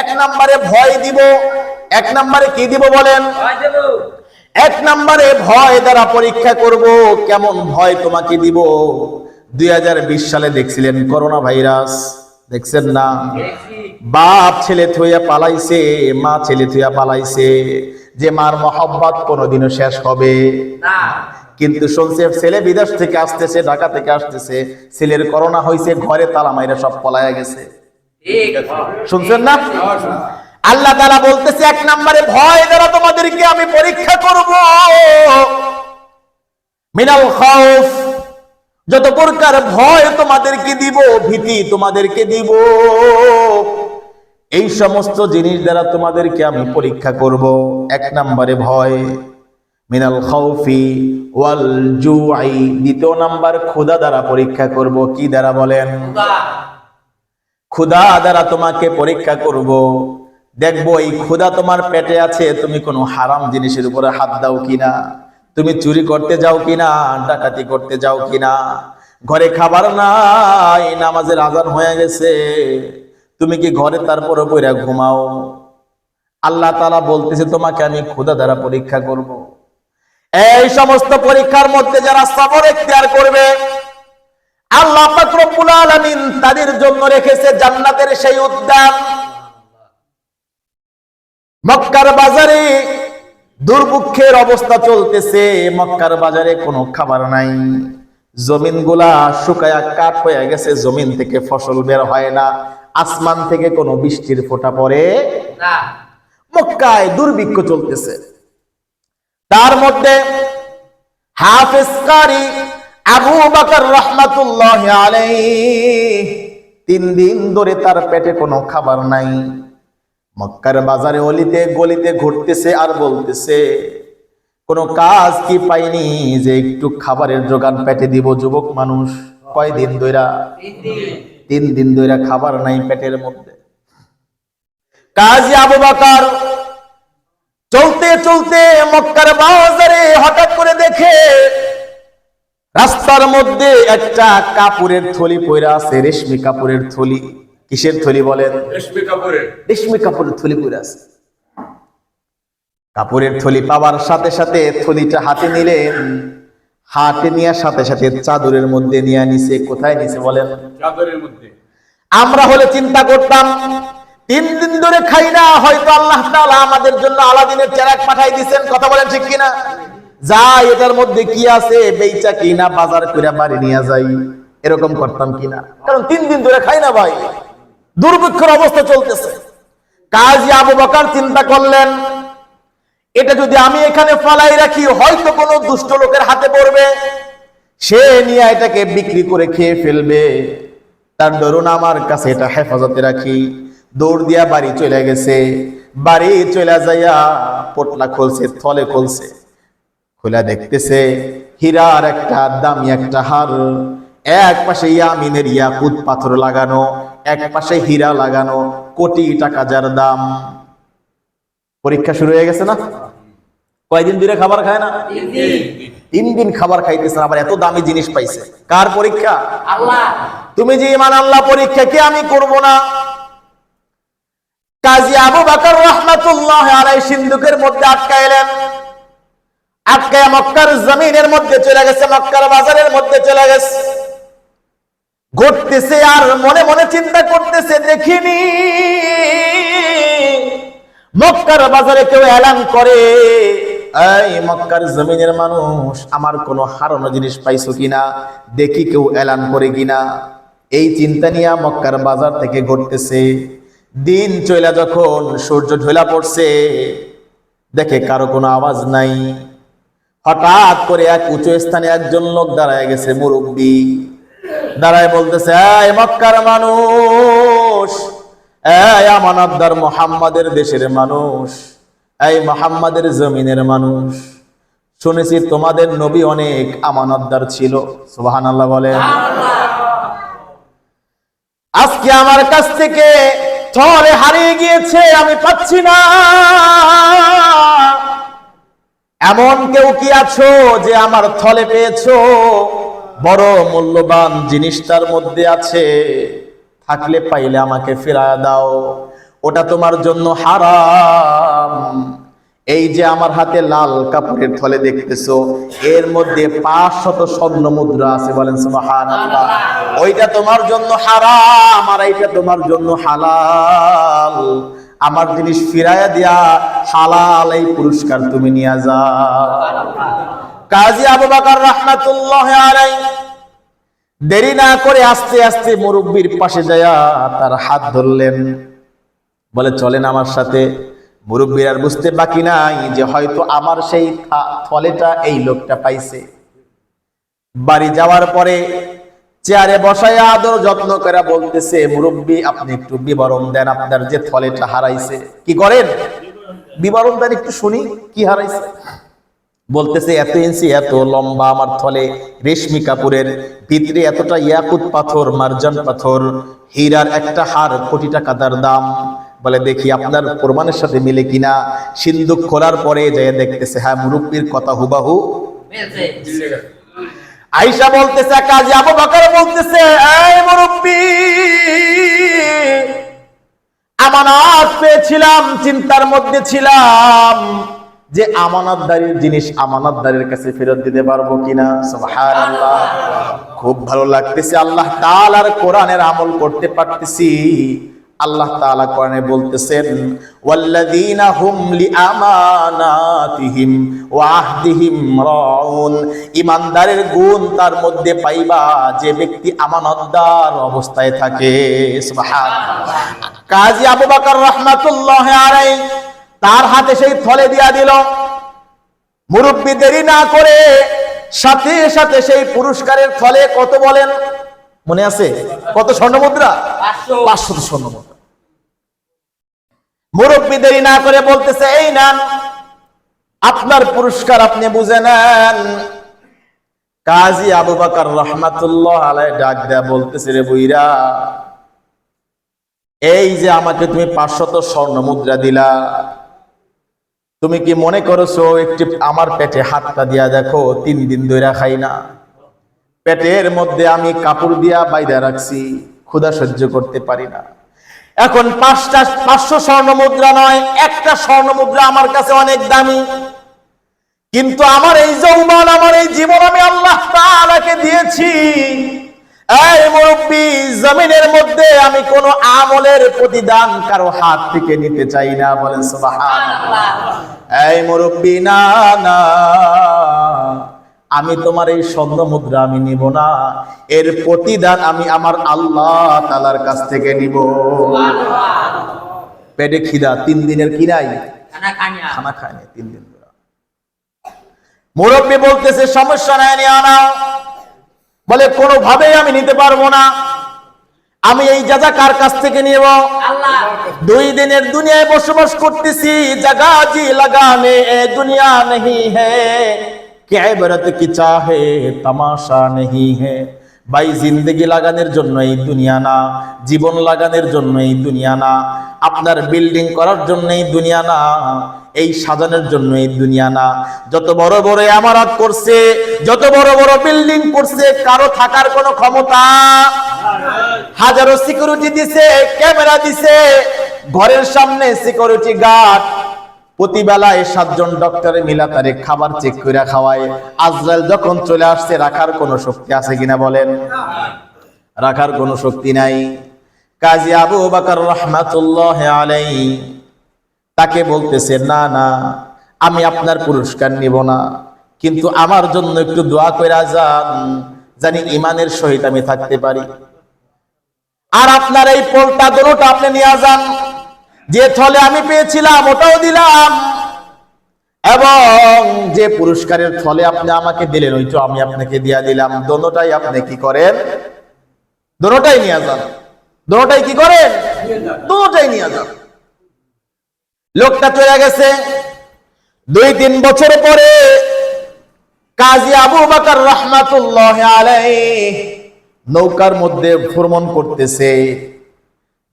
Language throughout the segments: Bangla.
এক নম্বরে ভয় দিব। এক নম্বরে কি দিব বলেন? এক নম্বরে ভয় দ্বারা পরীক্ষা করব কেমন ভয় তোমাকে দিব? দুই হাজার বিশ সালে দেখছিলেন করোনা ভাইরাস দেখছেন না? বাপ ছেলে থইয়া পালাইছে মা ছেলে থইয়া পালাইছে। যে মার মহব্বত কোনোদিনও শেষ হবে। কিন্তু শুনছে, ছেলে বিদেশ থেকে আসতেছে, ঢাকা থেকে আসতেছে, ছেলের করোনা হয়েছে, ঘরে তালা মাইরা সব পলায়া গেছে। শুনছেন না? আল্লাহ তারা বলতেছে, এক নম্বরে ভয় দ্বারা তোমাদেরকে আমি পরীক্ষা করব। মিনাল খাউফ, যত প্রকার ভয় তোমাদেরকে দিব, ভীতি তোমাদেরকে দিব। এই সমস্ত জিনিস দ্বারা তোমাদেরকে আমি পরীক্ষা করব। এক নম্বরে ভয়। মিনাল খাউফি ওয়াল জুআই দ্বিতীয় নাম্বার ক্ষুধা দ্বারা পরীক্ষা করব। কি দ্বারা বলেন? ক্ষুধা। দ্বারা তোমাকে পরীক্ষা করব। দেখব এই ক্ষুধা তোমার পেটে আছে তুমি কোনো হারাম জিনিসের উপরে হাত দাও কিনা? তুমি চুরি করতে যাও কিনা? ডাকাতি করতে যাও কিনা? ঘরে খাবার নাই নামাজের আজান হয়ে গেছে। তুমি কি ঘরে তারপরে বইরা ঘুমাও? আল্লাহ তালা বলতেছে তোমাকে আমি ক্ষুধা দ্বারা পরীক্ষা করব। এই সমস্ত পরীক্ষার মধ্যে যারা সবর এখতিয়ার করবে, আল্লাহ রব্বুল আলামিন তাদের জন্য রেখেছে জান্নাতের সেই উদ্যান। মক্কার বাজারে দুর্ভিক্ষের অবস্থা চলতেছে, মক্কার বাজারে কোনো খাবার নাই। জমিনগুলা শুকায়া কাঠ হয়ে গেছে, জমিন থেকে ফসল বের হয় না, আসমান থেকে কোনো বৃষ্টির ফোঁটা পড়ে না। মক্কায় দুর্ভিক্ষ চলতেছে। তার মধ্যে হাফেজ আবু বকর রহমাতুল্লাহ আলাইহি তিন দিন ধরে তার পেটে কোনো খাবার নাই। মক্কার বাজারে অলিতে গলিতে ঘুরতেছে আর বলতেছে, কোনো কাজ কি পাইনি যে একটু খাবারের যোগান পেটে দিব যুবক মানুষ? কয়দিন ধইরা? তিন দিন ধইরা খাবার নাই পেটের মধ্যে। কাজী আবু বকর চলতে চলতে মক্কার বাজারে হঠাৎ করে দেখে রাস্তার মধ্যে একটা কাপড়ের থলি পইরা আছে রেশমি কাপড়ের থলি। কিসের থলি বলেন? রেশমি কাপুরের রেশমি কাপড়ের থলি পইরা আছে। কাপড়ের থলি পাওয়ার সাথে সাথে থলিটা হাতে নিলেন। হাতে নেওয়ার সাথে সাথে চাদরের মধ্যে নিয়ে নিছে। কোথায় নিছে বলেন? চাদরের মধ্যে। আমরা হলে চিন্তা করতাম তিন দিন ধরে খাই না, হয়তো আল্লাহ আমাদের জন্য আলাদিনের চেরাক পাঠাই দিবেন কথা বলেন ঠিক কিনা? যাই এটার মধ্যে কি আছে বেচা কিনা, বাজার করে বাড়ি নিয়ে যাই, এরকম করতাম কিনা? কারণ তিন দিন ধরে খাই না ভাই। দুর্ভিক্ষের অবস্থা চলতেছে। কাজী আবু বকর চিন্তা করলেন, এটা যদি আমি এখানে ফালাই রাখি, হয়তো কোনো দুষ্ট লোকের হাতে পড়বে। সে নিয়ে এটাকে বিক্রি করে খেয়ে ফেলবে। তার দরুন আমার কাছে এটা হেফাজতে রাখি। দৌড় দিয়া বাড়ি চলে গেছে। বাড়ি চলে যাইয়া পোটলা খুলছে থলে খুলছে। খোলা দেখতেছে হীরার একটা দামি একটা হার এক পাশে ইয়ামিনের ইয়াকুত পাথর লাগানো এক পাশে হীরা লাগানো কোটি টাকা যার দাম। পরীক্ষা শুরু হয়ে গেছে না? কয়দিন ধরে খাবার খায় না? তিন দিন খাবার খাইতেছেন আবার এত দামি জিনিস পাইছে। কার পরীক্ষা? আল্লাহ। তুমি যে ইমান আল্লাহ পরীক্ষা কি আমি করব না? কাজী আবু বকর রহমাতুল্লাহ আলাই সিন্ধুকের মধ্যে আটকাইলেন আটকায় মক্কার জমিনের মধ্যে চলে গেছে, মক্কার বাজারের মধ্যে চলে গেছে। ঘটতেছে আর মনে মনে চিন্তা করতেছে, দেখিনি। মক্কার বাজারে কেউ এলান করে, এই মক্কার জমিনের মানুষ, আমার কোনো হারানো জিনিস পাইছো কিনা? দেখি কেউ এলান করে কিনা? এই চিন্তা নিয়ে মক্কার বাজার থেকে ঘটতেছে দিন চইলা যখন সূর্য ঢোলা পড়ছে দেখে কারও কোনো আওয়াজ নাই। হঠাৎ করে এক উঁচু স্থানে একজন লোক দাঁড়ায় গেছে মুরব্বী। দাঁড়ায় বলতেছে মক্কার মানুষ এই আমানতদার মোহাম্মদের দেশের মানুষ এই মোহাম্মদের জমিনের মানুষ। শুনেছি তোমাদের নবী অনেক আমানতদার ছিল। সুবাহান আল্লাহ বলে আজকে আমার কাছ থেকে থলে হারিয়ে গিয়েছে, আমি পাচ্ছি না। এমন কেউ কি আছো যে আমার থলে পেয়েছ? বড় মূল্যবান জিনিসটার মধ্যে আছে। থাকলে পাইলে আমাকে ফেরা দাও। ওটা তোমার জন্য হারাম। এই যে আমার হাতে লাল কাপড়ের থলে দেখতেছো, এর মধ্যে পাঁচ শত স্বর্ণ মুদ্রা আছে, বলেন ওইটা তোমার জন্য হারাম, আর এইটা তোমার জন্য হালাল। আমার জিনিস ফিরাইয়া দিয়া হালাল এই পুরস্কার তুমি নিয়ে যাও। কাজী আবু বকর রাহমাতুল্লাহ আলাইহি, দেরি না করে আস্তে আস্তে মুরব্বীর পাশে যায়া তার হাত ধরলেন। বলে, চলেন আমার সাথে। মুরব্বীর বুঝতে বাকি নাই যে হয়তো আমার সেই থলেটা এই লোকটা পাইছে। বাড়ি যাওয়ার পরে চেয়ারে বসায় আদর যত্ন করে বলতেছে, মুরব্বী, আপনি একটু বিবরণ দেন আপনার যে থলেটা হারাইছে। কি করেন? বিবরণ দেন, একটু শুনি, কি হারাইছে? বলতেছে, এত ইঞ্চি, এত লম্বা আমার থলে, রেশমি কাপুরের ভিতরে এতটা ইয়াকুত পাথর, মার্জান পাথর, হীরার একটা হার কোটি টাকা তার দাম। বলে, দেখি আপনার প্রমাণের সাথে মিলে কিনা? সিন্ধুক খোলার পরে যায় দেখতেছে হ্যাঁ মুরব্বীর কথা হুবাহু। আইসা বলতেছে, কাজী আবু বকর বলতেছে আমানত পেয়েছিলাম, চিন্তার মধ্যে ছিলাম যে আমানতদারির জিনিস আমানতদারের কাছে ফেরত দিতে পারব কিনা? খুব ভালো লাগতেছে, আল্লাহ তাআলার কোরআনের আমল করতে পারতেছি। আল্লাহ তাআলা কোরআনে বলতেছেন ওয়াল্লাযীনা হুম লিআমানাতিহিম ওয়া আহদিহিম রাউন। ঈমানদারের গুণ তার মধ্যে পাইবা যে ব্যক্তি আমানতদার অবস্থায় থাকে। সুবহানাল্লাহ। কাজী আবু বকর রাহমাতুল্লাহ আলাইহি তার হাতে সেই থলে দিয়া দিল। মুরব্বী দেরি না করে সাথে সাথে সেই পুরস্কারের থলে কত বলেন? মনে আছে? কত স্বর্ণ মুদ্রা পাঁচশো। পাঁচশো স্বর্ণ মুদ্রা মুরব্বী দেরি না করে বলতেছে, এই নেন, আপনার পুরস্কার আপনি বুঝে নেন। কাজী আবু বাকর রহমাতুল্লাহ আলাই ডাক দেয়া বলতেছে, রে বুইরা, এই যে আমাকে তুমি পাঁচশত স্বর্ণ মুদ্রা দিলা, তুমি কি মনে করছ একটি আমার পেটে হাতটা দিয়া দেখো, তিন দিন ধরে খাই না? পেটের মধ্যে আমি কাপড় দিয়া বাইরে রাখছি, ক্ষুধা সহ্য করতে পারি না। এখন পাঁচটা, পাঁচশো স্বর্ণ মুদ্রা নয়, একটা স্বর্ণ মুদ্রা আমার কাছে অনেক দামি। কিন্তু আমার এই যৌবন, আমার এই জীবন আমি আল্লাহ তাআলাকে দিয়েছি। এই মুরব্বী, জমিনের মধ্যে আমি কোন আমলের প্রতিদান কারও হাত থেকে নিতে চাই না, বলেন সুবহানাল্লাহ। এই মুরব্বী, না না। আমি তোমার এই স্বর্ণ মুদ্রা আমি নিব না। এর প্রতিদান আমি আমার আল্লাহ তালার কাছ থেকে নিব। পেটে খিদা তিন দিনের কিনাই খানা খায়নি তিন দিন মুরব্বী বলতেছে সমস্যা নেয়নি আনা বলে কোনো কোনোভাবেই আমি নিতে পারব না। আমি এই জাজা কার কাছ থেকে নিব? দুই দিনের দুনিয়ায় বসবাস করতেছি জাগা জি লাগানে দুনিয়া নেই হ্যাঁ কে বরত কি চাহে? তামাশা নেহি হে। ভাই, জিন্দগি লাগানোর জন্য এই দুনিয়া না। জীবন লাগানোর জন্য এই দুনিয়া না। আপনার বিল্ডিং করার জন্য এই দুনিয়া না। এই সাজানোর জন্য এই দুনিয়া না। যত বড় বড় আমারাত করছে, যত বড় বড় বিল্ডিং করছে, কারও থাকার কোনো ক্ষমতা হাজারো সিকিউরিটি দিছে ক্যামেরা দিছে, ঘরের সামনে সিকিউরিটি গার্ড প্রতিবেলায় সাতজন ডক্টরে মিলা তারে খাবার চেক করে খাওয়ায়। আজরাইল যখন চলে আসছে, রাখার কোনো শক্তি আছে কিনা বলেন? রাখার কোনো শক্তি নাই। কাজী আবু বাকর রহমাতুল্লাহ আলাই তাকে বলতেছে, না না, আমি আপনার পুরস্কার নিব না। কিন্তু আমার জন্য একটু দোয়া করে যান, জানি ইমানের সহিত আমি থাকতে পারি। আর আপনার এই পোলটা দোনোটা আপনি নিয়ে যান। যে থলে আমি পেয়েছিলাম, ওটাও দিলাম। এবং যে পুরস্কারের থলে আপনি আমাকে দিলেন ওইটা আমি আপনাকে দিয়া দিলাম। দোনোটাই আপনি কি করেন? দোনোটাই নিয়ে যান। দোনোটাই কি করেন? দোনোটাই নিয়ে যান। লোকটা চলে গেছে। দুই তিন বছর পরে কাজী আবু বাকর রহমাতুল্লাহ আলাই নৌকার মধ্যে ভ্রমণ করতেছে।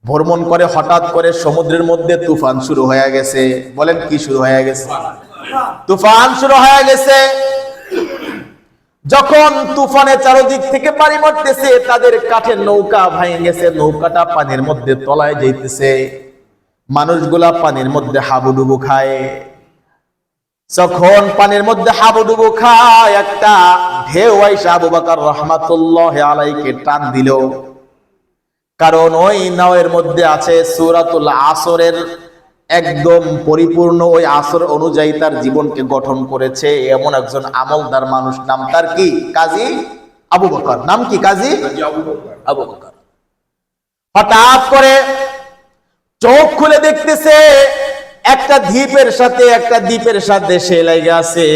ভ্রমণ করে হঠাৎ করে সমুদ্রের মধ্যে তুফান শুরু হয়ে গেছে। বলেন, কি শুরু হয়ে গেছে? তুফান শুরু হয়ে গেছে। যখন তুফানে চারদিক থেকে পানি মারতেছে তাদের কাঠের নৌকা ভাঙে গেছে। নৌকাটা পানির মধ্যে তলায় যাইতেছে। মানুষগুলা পানির মধ্যে হাবুডুবু খায়। যখন পানির মধ্যে হাবুডুবু খায়, একটা ঢেউ আইসা আবু বাকার রহমাতুল্লাহ আলাইকে টান দিল। কারণ ওই নাওয়ের মধ্যে আছে সুরাতুল আসরের একদম পরিপূর্ণ ওই আসর অনুযায়ী তার জীবনকে গঠন করেছে। এমন একজন আমলদার মানুষ। নাম তার কি? কাজী আবু বকর। নাম কি কাজী? আবু বকর। হঠাৎ করে চোখ খুলে দেখতেছে একটা দ্বীপের সাথে একটা দ্বীপের সাথে সে লাগে আছে।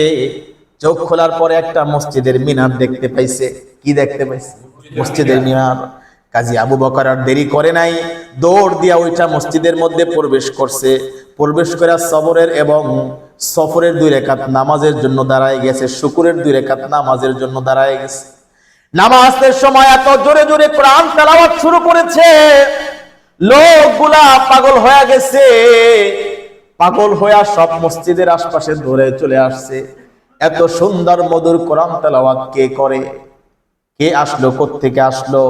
চোখ খোলার পরে একটা মসজিদের মিনার দেখতে পাইছে। কি দেখতে পাইছে? মসজিদের মিনার। কাজী আবু বকর আর দেরি করে নাই। দৌড় দিয়া ওইটা মসজিদের মধ্যে প্রবেশ করছে। প্রবেশ করে সবরের এবং সফরের দুই রেখাত নামাজের জন্য দাঁড়ায় গেছে। শুকুরের দুই রেখাত নামাজের জন্য দাঁড়ায় গেছে। নামাজের সময় এত জোরে জোরে কোরআন তেলাওয়াত শুরু করেছে। লোকগুলা পাগল হয়ে গেছে। পাগল হয়ে সব মসজিদের আশপাশে ধরে চলে আসছে। এত সুন্দর মধুর কোরআন তেলাওয়াত কে করে? কে আসলো? থেকে আসলো?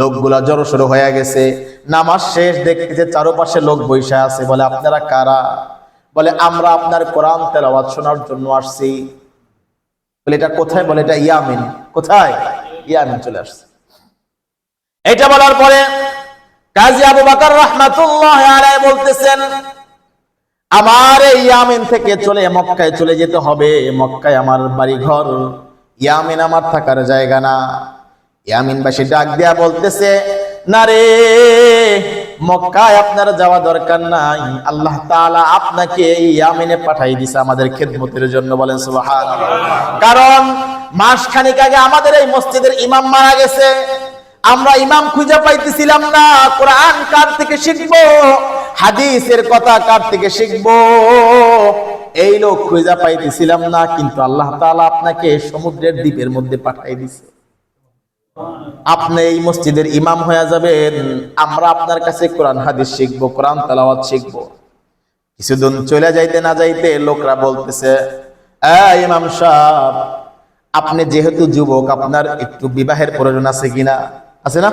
লোকগুলা জড়সড়ো হয়ে গেছে। নামাজ শেষ দেখতেছে চারপাশে লোক বৈশা আছে, বলে, আপনারা কারা? বলে, আমরা আপনার কোরআন তেলাওয়াত শোনার জন্য আসছি। বলে, এটা কোথায়? বলে, এটা ইয়ামিন। কোথায়? ইয়ামিন চলে আসছে। এটা বলার পরে কাজী আবু বাকর রহমাতুল্লাহ আলাইহি বলতেছেন, আমার এই ইয়ামিন থেকে চলে মক্কায় চলে যেতে হবে। মক্কায় আমার বাড়ি ঘর ইয়ামিন আমার থাকার জায়গা না। ইয়ামিনবাসী ডাক দিয়া বলতেছে, না রে, মক্কায় আপনার যাওয়া দরকার নাই। আল্লাহ তাআলা আপনাকে ইয়ামিনে পাঠাই দিছে আমাদের খেদমতের জন্য। বলেন, সুবহানাল্লাহ। কারণ মাস খানিক আগে আমাদের এই মসজিদের ইমাম মারা গেছে। আমরা ইমাম খুঁজে পাইতেছিলাম না, কোরআন কার থেকে শিখব, হাদিসের কথা কার থেকে শিখব। এই লোক খুঁজে পাইতেছিলাম না, কিন্তু আল্লাহ তাআলা আপনাকে সমুদ্রের দ্বীপের মধ্যে পাঠাই দিছে। আপনি এই মসজিদের ইমাম হয়ে যাবেন। আমরা আপনার কাছে কোরআন, হাদিস শিখব, কোরআন তেলাওয়াত শিখব। কিছুদিন চলে যাইতে না যাইতে লোকরা বলতেছে ইমাম সাহেব, আপনি যেহেতু যুবক, আপনার একটু বিবাহের প্রয়োজন আছে কিনা? আছে না?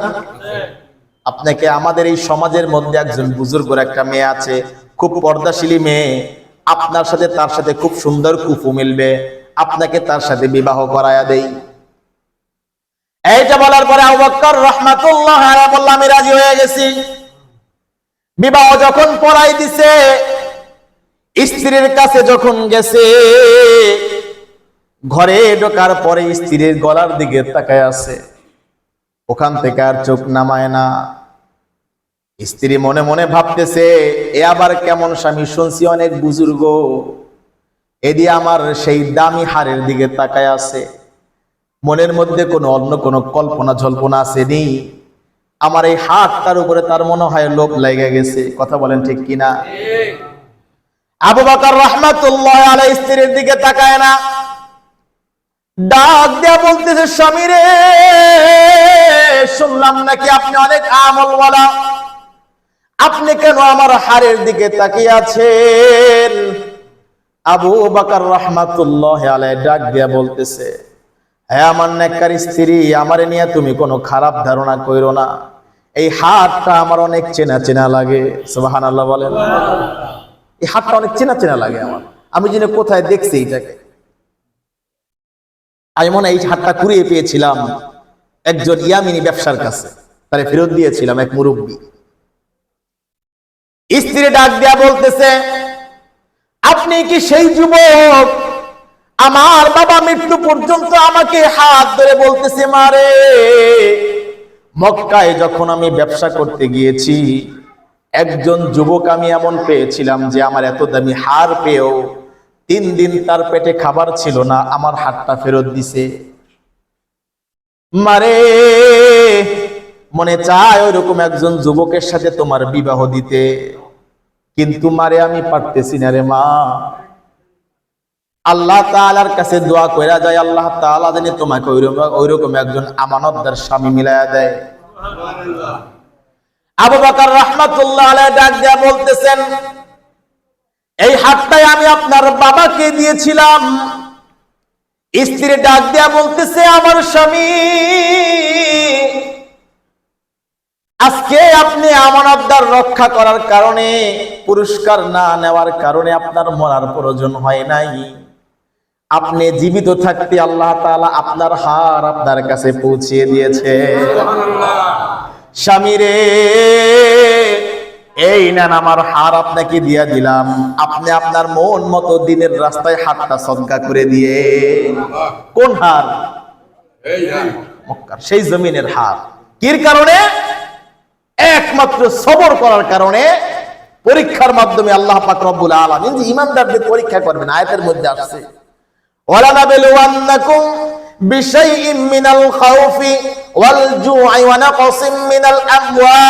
আপনাকে আমাদের এই সমাজের মধ্যে একজন বুজুর্গর একটা মেয়ে আছে, খুব পর্দাশীলী মেয়ে। আপনার সাথে তার সাথে খুব সুন্দর কুফু মিলবে। আপনাকে তার সাথে বিবাহ করায়া দেই। এইটা বলার পরে আবু বকর রহমাতুল্লাহ আমি রাজি হয়ে গেছি। বিবাহ যখন পড়াই দিছে, স্ত্রীর কাছে যখন গেছে, ঘরে ঢোকার পরে স্ত্রীর গলার দিকে তাকায় আছে। ওখান থেকে আর চোখ নামায় না। স্ত্রী মনে মনে ভাবতেছে, এ আবার কেমন স্বামী, শুনছি অনেক বুজুর্গ। এদি আমার সেই দামি হারের দিকে তাকায় আছে। মনের মধ্যে কোনো অন্য কোনো কল্পনা জল্পনা আসেনি আমার এই হাতটার উপরে তার মনে হয় লোভ লেগে গেছে। কথা বলেন ঠিক কিনা? আবু বকর রহমাতুল্লাহ আলাই স্ত্রীর দিকে তাকায় না। ডাক দেয়া বলতেছে, স্বামী রে, শুনলাম নাকি আপনি অনেক আমলওয়ালা। আপনি কেন আমার হারের দিকে তাকিয়ে আছেন? আবু বাকার রহমাতুল্লাহ আলাই ডাক দিয়া বলতেছে হ্যাঁ আমার স্ত্রী, আমারে নিয়ে তুমি কোনো খারাপ ধারণা কইরো না। এই হাতটা আমার অনেক চেনা চেনা লাগে আল্লাহ বলেন। এই হাতটা অনেক চেনা চেনা লাগে আমার। আমি যিনি কোথায় দেখছি এটাকে। আমি মনে এই হাতটা কুড়িয়ে পেয়েছিলাম একজন ইয়ামিনী ব্যবসার কাছে। তারে ফেরত দিয়েছিলাম এক মুরব্বী। স্ত্রী ডাক দিয়া বলতেছে, আপনি কি সেই যুবক আমার বাবা মৃত্যু পর্যন্ত আমাকে হাত ধরে বলতেছে মারে মক্কায় যখন আমি ব্যবসা করতে গিয়েছি, একজন যুবক আমি এমন পেয়েছিলাম যে আমার এত দামি হার পেয়েও তিন দিন তার পেটে খাবার ছিল না, আমার হাতটা ফেরত দিছে। মারে মনে চায় ওইরকম একজন যুবকের সাথে তোমার বিবাহ দিতে। কিন্তু মারে আমি পারতেছি না রে মা। আল্লাহ তাআলার কাছে দোয়া কইরা যায়, আল্লাহ তাআলা জানি তোমাকে ওইরকম একজন আমানতদার স্বামী মিলায়া দেয়। আবু বকর রহমাতুল্লাহ আলাইহি ডাক দিয়া বলতেছেন, এই হাতটাই আমি আপনার বাবাকে দিয়েছিলাম। স্ত্রী ডাক দিয়া বলতেছে, আমার স্বামী, আজকে আপনি আমানতদার রক্ষা করার কারণে, পুরস্কার না নেওয়ার কারণে আপনার মরার প্রয়োজন হয় নাই। আপনি জীবিত থাকতে আল্লাহ তাআলা আপনার হার আপনার কাছে পৌঁছিয়ে দিয়েছে। স্বামী রে এই নেন আমার হার আপনাকে দিয়া দিলাম। আপনি আপনার মন মতো দিনের রাস্তায় হাতটা সদকা করে দিয়ে কোন হার? সেই জমিনের হার। কির কারণে? একমাত্র সবর করার কারণে পরীক্ষার মাধ্যমে আল্লাহ পাক রব্বুল আলামিন যে ইমানদারদের পরীক্ষা করবেন আয়াতের মধ্যে আসছে। ওয়ালানাবলুওয়ান্নাকুম বিশাইইম মিনাল খাউফি ওয়াল জু'i ওয়া নাকসিম মিনাল আমওয়াল